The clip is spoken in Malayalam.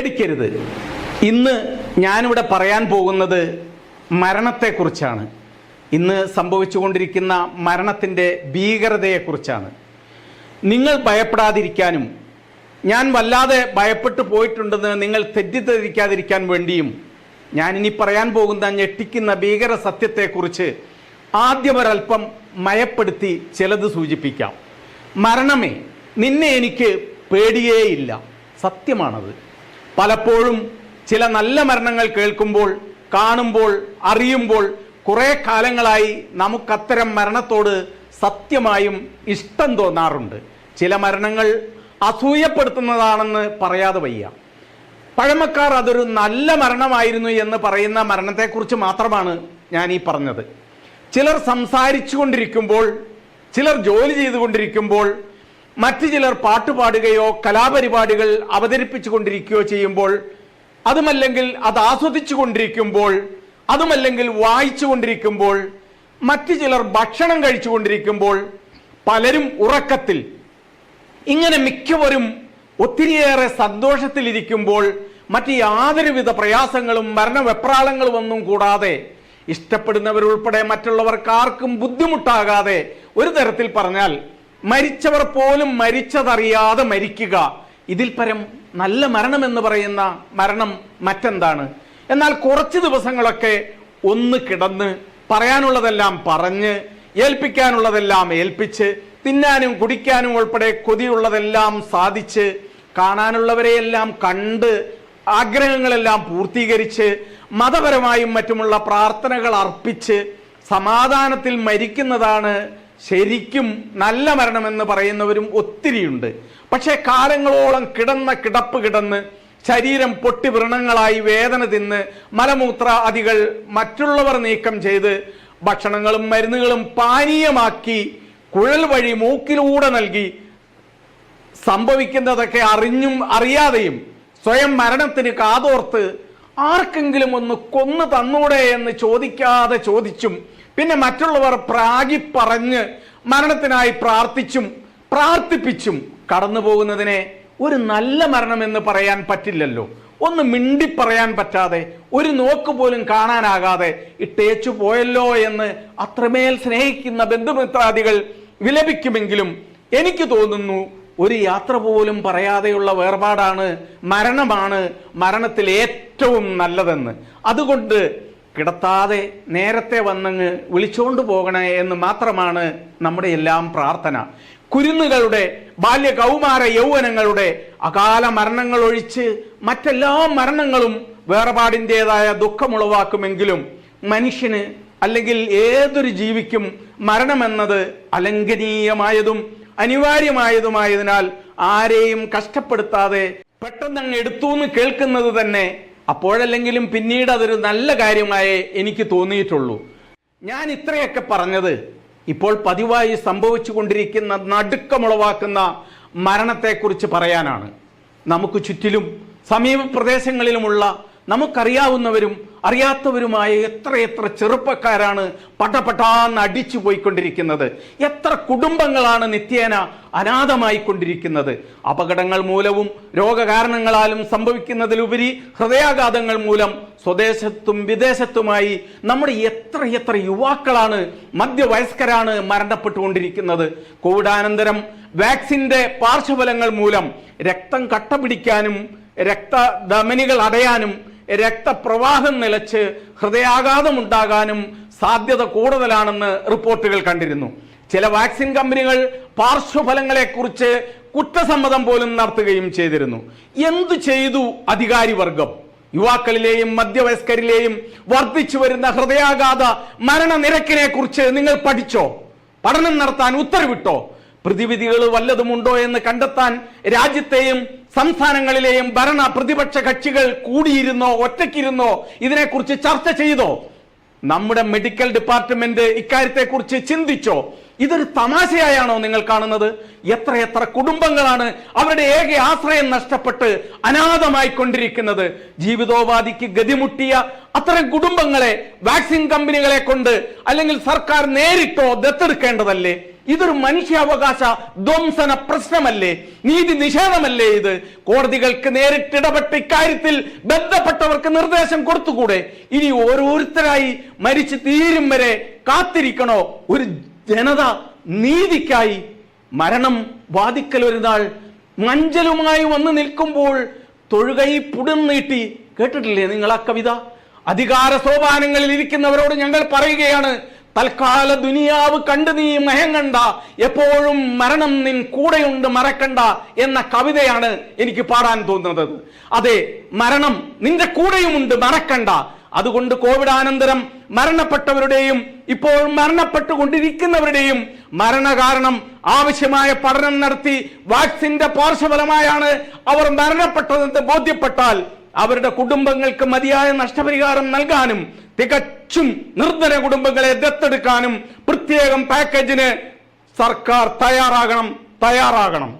പേടിക്കരുത്. ഇന്ന് ഞാനിവിടെ പറയാൻ പോകുന്നത് മരണത്തെക്കുറിച്ചാണ്. ഇന്ന് സംഭവിച്ചുകൊണ്ടിരിക്കുന്ന മരണത്തിന്റെ ഭീകരതയെക്കുറിച്ചാണ്. നിങ്ങൾ ഭയപ്പെടാതിരിക്കാനും ഞാൻ വല്ലാതെ ഭയപ്പെട്ടു പോയിട്ടുണ്ടെന്ന് നിങ്ങൾ തെറ്റിദ്ധരിക്കാതിരിക്കാൻ വേണ്ടിയും ഞാൻ ഇനി പറയാൻ പോകുന്ന ഞെട്ടിക്കുന്ന ഭീകര സത്യത്തെക്കുറിച്ച് ആദ്യം ഒരൽപ്പം മയപ്പെടുത്തി ചിലത് സൂചിപ്പിക്കാം. മരണമേ നിന്നെ എനിക്ക് പേടിയേയില്ല. സത്യമാണത്. പലപ്പോഴും ചില നല്ല മരണങ്ങൾ കേൾക്കുമ്പോൾ കാണുമ്പോൾ അറിയുമ്പോൾ കുറേ കാലങ്ങളായി നമുക്കത്തരം മരണത്തോട് സത്യമായും ഇഷ്ടം തോന്നാറുണ്ട്. ചില മരണങ്ങൾ അസൂയപ്പെടുത്തുന്നതാണെന്ന് പറയാതെ വയ്യ. പഴമക്കാർ അതൊരു നല്ല മരണമായിരുന്നു എന്ന് പറയുന്ന മരണത്തെക്കുറിച്ച് മാത്രമാണ് ഞാൻ ഈ പറഞ്ഞത്. ചിലർ സംസാരിച്ചു കൊണ്ടിരിക്കുമ്പോൾ ചിലർ ജോലി ചെയ്തുകൊണ്ടിരിക്കുമ്പോൾ മറ്റു ചിലർ പാട്ടുപാടുകയോ കലാപരിപാടികൾ അവതരിപ്പിച്ചു കൊണ്ടിരിക്കുകയോ ചെയ്യുമ്പോൾ അതുമല്ലെങ്കിൽ അത് ആസ്വദിച്ചു കൊണ്ടിരിക്കുമ്പോൾ അതുമല്ലെങ്കിൽ വായിച്ചു കൊണ്ടിരിക്കുമ്പോൾ മറ്റു ചിലർ ഭക്ഷണം കഴിച്ചുകൊണ്ടിരിക്കുമ്പോൾ പലരും ഉറക്കത്തിൽ ഇങ്ങനെ മിക്കവരും ഒത്തിരിയേറെ സന്തോഷത്തിലിരിക്കുമ്പോൾ മറ്റ് യാതൊരുവിധ പ്രയാസങ്ങളും മരണവെപ്രാളങ്ങളും ഒന്നും കൂടാതെ ഇഷ്ടപ്പെടുന്നവരുൾപ്പെടെ മറ്റുള്ളവർക്ക് ആർക്കും ബുദ്ധിമുട്ടാകാതെ ഒരു തരത്തിൽ പറഞ്ഞാൽ മരിച്ചവർ പോലും മരിച്ചതറിയാതെ മരിക്കുക. ഇതിൽ പരം നല്ല മരണം എന്ന് പറയുന്ന മരണം മറ്റെന്താണ്? എന്നാൽ കുറച്ച് ദിവസങ്ങളൊക്കെ ഒന്ന് കിടന്ന് പറയാനുള്ളതെല്ലാം പറഞ്ഞ് ഏൽപ്പിക്കാനുള്ളതെല്ലാം ഏൽപ്പിച്ച് തിന്നാനും കുടിക്കാനും ഉൾപ്പെടെ കൊതിയുള്ളതെല്ലാം സാധിച്ച് കാണാനുള്ളവരെയെല്ലാം കണ്ട് ആഗ്രഹങ്ങളെല്ലാം പൂർത്തീകരിച്ച് മതപരമായും മറ്റുമുള്ള പ്രാർത്ഥനകൾ അർപ്പിച്ച് സമാധാനത്തിൽ മരിക്കുന്നതാണ് ശരിക്കും നല്ല മരണമെന്ന് പറയുന്നവരും ഒത്തിരിയുണ്ട്. പക്ഷേ കാലങ്ങളോളം കിടന്ന കിടപ്പ് കിടന്ന് ശരീരം പൊട്ടി വ്രണങ്ങളായി വേദന തിന്ന് മലമൂത്ര അതികൾ മറ്റുള്ളവർ നീക്കം ചെയ്ത് ഭക്ഷണങ്ങളും മരുന്നുകളും പാനീയമാക്കി കുഴൽ വഴി മൂക്കിലൂടെ നൽകി സംഭവിക്കുന്നതൊക്കെ അറിഞ്ഞും അറിയാതെയും സ്വയം മരണത്തിന് കാതോർത്ത് ആർക്കെങ്കിലും ഒന്ന് കൊന്നു തന്നൂടെ എന്ന് ചോദിക്കാതെ ചോദിച്ചും പിന്നെ മറ്റുള്ളവർ പ്രാഗി പറഞ്ഞ് മരണത്തിനായി പ്രാർത്ഥിച്ചും പ്രാർത്ഥിപ്പിച്ചും കടന്നു പോകുന്നതിനെ ഒരു നല്ല മരണം എന്ന് പറയാൻ പറ്റില്ലല്ലോ. ഒന്ന് മിണ്ടി പറയാൻ പറ്റാതെ ഒരു നോക്ക് പോലും കാണാനാകാതെ ഇട്ടേച്ചു പോയല്ലോ എന്ന് അത്രമേൽ സ്നേഹിക്കുന്ന ബന്ധുമിത്രാദികൾ വിലപിക്കുമെങ്കിലും എനിക്ക് തോന്നുന്നു ഒരു യാത്ര പോലും പറയാതെയുള്ള വേർപാടാണ് മരണമാണ് മരണത്തിൽ ഏറ്റവും നല്ലതെന്ന്. അതുകൊണ്ട് കിടത്താതെ നേരത്തെ വന്നങ്ങ് വിളിച്ചുകൊണ്ട് പോകണേ എന്ന് മാത്രമാണ് നമ്മുടെ എല്ലാം പ്രാർത്ഥന. കുരുന്നുകളുടെ ബാല്യ കൗമാര യൗവനങ്ങളുടെ അകാല മരണങ്ങൾ ഒഴിച്ച് മറ്റെല്ലാ മരണങ്ങളും വേർപാടിന്റെതായ ദുഃഖമുളവാക്കുമെങ്കിലും മനുഷ്യന് അല്ലെങ്കിൽ ഏതൊരു ജീവിക്കും മരണമെന്നത് അലംഘനീയമായതും അനിവാര്യമായതുമായതിനാൽ ആരെയും കഷ്ടപ്പെടുത്താതെ പെട്ടെന്ന് അങ്ങ് എടുത്തു എന്ന് കേൾക്കുന്നത് തന്നെ അപ്പോഴല്ലെങ്കിലും പിന്നീട് അതൊരു നല്ല കാര്യമായേ എനിക്ക് തോന്നിയിട്ടുള്ളൂ. ഞാൻ ഇത്രയൊക്കെ പറഞ്ഞത് ഇപ്പോൾ പതിവായി സംഭവിച്ചു കൊണ്ടിരിക്കുന്ന നടുക്കമുളവാക്കുന്ന മരണത്തെക്കുറിച്ച് പറയാനാണ്. നമുക്ക് ചുറ്റിലും സമീപ പ്രദേശങ്ങളിലുമുള്ള നമുക്കറിയാവുന്നവരും അറിയാത്തവരുമായ എത്രയെത്ര ചെറുപ്പക്കാരാണ് പടപടാന്ന് അടിച്ചു പോയിക്കൊണ്ടിരിക്കുന്നത്. എത്ര കുടുംബങ്ങളാണ് നിത്യേന അനാഥമായിക്കൊണ്ടിരിക്കുന്നത്. അപകടങ്ങൾ മൂലവും രോഗകാരണങ്ങളാലും സംഭവിക്കുന്നതിലുപരി ഹൃദയാഘാതങ്ങൾ മൂലം സ്വദേശത്തും വിദേശത്തുമായി നമ്മുടെ എത്ര എത്ര യുവാക്കളാണ് മധ്യവയസ്കരാണ് മരണപ്പെട്ടുകൊണ്ടിരിക്കുന്നത്. കോവിഡാനന്തരം വാക്സിന്റെ പാർശ്വഫലങ്ങൾ മൂലം രക്തം കട്ട പിടിക്കാനും രക്തധമനികൾ അടയാനും രക്തപ്രവാഹം നിലച്ച് ഹൃദയാഘാതം ഉണ്ടാകാനും സാധ്യത കൂടുതലാണെന്ന് റിപ്പോർട്ടുകൾ കണ്ടിരുന്നു. ചില വാക്സിൻ കമ്പനികൾ പാർശ്വഫലങ്ങളെക്കുറിച്ച് കുറ്റസമ്മതം പോലും നടത്തുകയും ചെയ്തിരുന്നു. എന്തു ചെയ്തു അധികാരി വർഗം യുവാക്കളിലെയും മധ്യവയസ്കരിലെയും വർദ്ധിച്ചു വരുന്ന ഹൃദയാഘാത മരണനിരക്കിനെ കുറിച്ച് നിങ്ങൾ പഠിച്ചോ? പഠനം നടത്താൻ ഉത്തരവിട്ടോ? പ്രതിവിധികൾ വല്ലതുമുണ്ടോ എന്ന് കണ്ടെത്താൻ രാജ്യത്തെയും സംസ്ഥാനങ്ങളിലെയും ഭരണ പ്രതിപക്ഷ കക്ഷികൾ കൂടിയിരുന്നോ ഒറ്റയ്ക്കിരുന്നോ ഇതിനെക്കുറിച്ച് ചർച്ച ചെയ്തോ? നമ്മുടെ മെഡിക്കൽ ഡിപ്പാർട്ട്മെന്റ് ഇക്കാര്യത്തെക്കുറിച്ച് ചിന്തിച്ചോ? ഇതൊരു തമാശയായാണോ നിങ്ങൾ കാണുന്നത്? എത്ര എത്ര കുടുംബങ്ങളാണ് അവരുടെ ഏക ആശ്രയം നഷ്ടപ്പെട്ട് അനാഥമായി കൊണ്ടിരിക്കുന്നത്? ജീവിതോപാധിക്ക് ഗതിമുട്ടിയ അത്തരം കുടുംബങ്ങളെ വാക്സിൻ കമ്പനികളെ കൊണ്ട് അല്ലെങ്കിൽ സർക്കാർ നേരിട്ടോ ദത്തെടുക്കേണ്ടതല്ലേ? ഇതൊരു മനുഷ്യാവകാശ ധ്വംസന പ്രശ്നമല്ലേ? നീതി നിഷേധമല്ലേ ഇത്? കോടതികൾക്ക് നേരിട്ടിടപെട്ട് ഇക്കാര്യത്തിൽ ബന്ധപ്പെട്ടവർക്ക് നിർദ്ദേശം കൊടുത്തുകൂടെ? ഇനി ഓരോരുത്തരായി മരിച്ചു തീരും വരെ കാത്തിരിക്കണോ? ഒരു ജനത നീതിക്കായി മരണം വാദിക്കൽ ഒരു നാൾ മഞ്ചലുമായി വന്ന് നിൽക്കുമ്പോൾ തൊഴുകൈ പുടം നീട്ടി. കേട്ടിട്ടില്ലേ നിങ്ങൾ ആ കവിത? അധികാര സോപാനങ്ങളിൽ ഇരിക്കുന്നവരോട് ഞങ്ങൾ പറയുകയാണ് തൽക്കാല ദുനിയാവ് കണ്ടു നീ മയങ്ങണ്ട എപ്പോഴും മരണം നിൻ കൂടെയുണ്ട് മറക്കണ്ട എന്ന കവിതയാണ് എനിക്ക് പാടാൻ തോന്നുന്നത്. അതെ മരണം നിന്റെ കൂടെയുമുണ്ട് മറക്കണ്ട. അതുകൊണ്ട് കോവിഡ് അനന്തരം മരണപ്പെട്ടവരുടെയും ഇപ്പോൾ മരണപ്പെട്ടുകൊണ്ടിരിക്കുന്നവരുടെയും മരണകാരണം ആവശ്യമായ പഠനം നടത്തി വാക്സിന്റെ പാർശ്വഫലമായാണ് അവർ മരണപ്പെട്ടതെന്ന് ബോധ്യപ്പെട്ടാൽ അവരുടെ കുടുംബങ്ങൾക്ക് മതിയായ നഷ്ടപരിഹാരം നൽകാനും തികച്ചും നിർധന കുടുംബങ്ങളെ ദത്തെടുക്കാനും പ്രത്യേകം പാക്കേജിന് സർക്കാർ തയ്യാറാകണം തയ്യാറാകണം.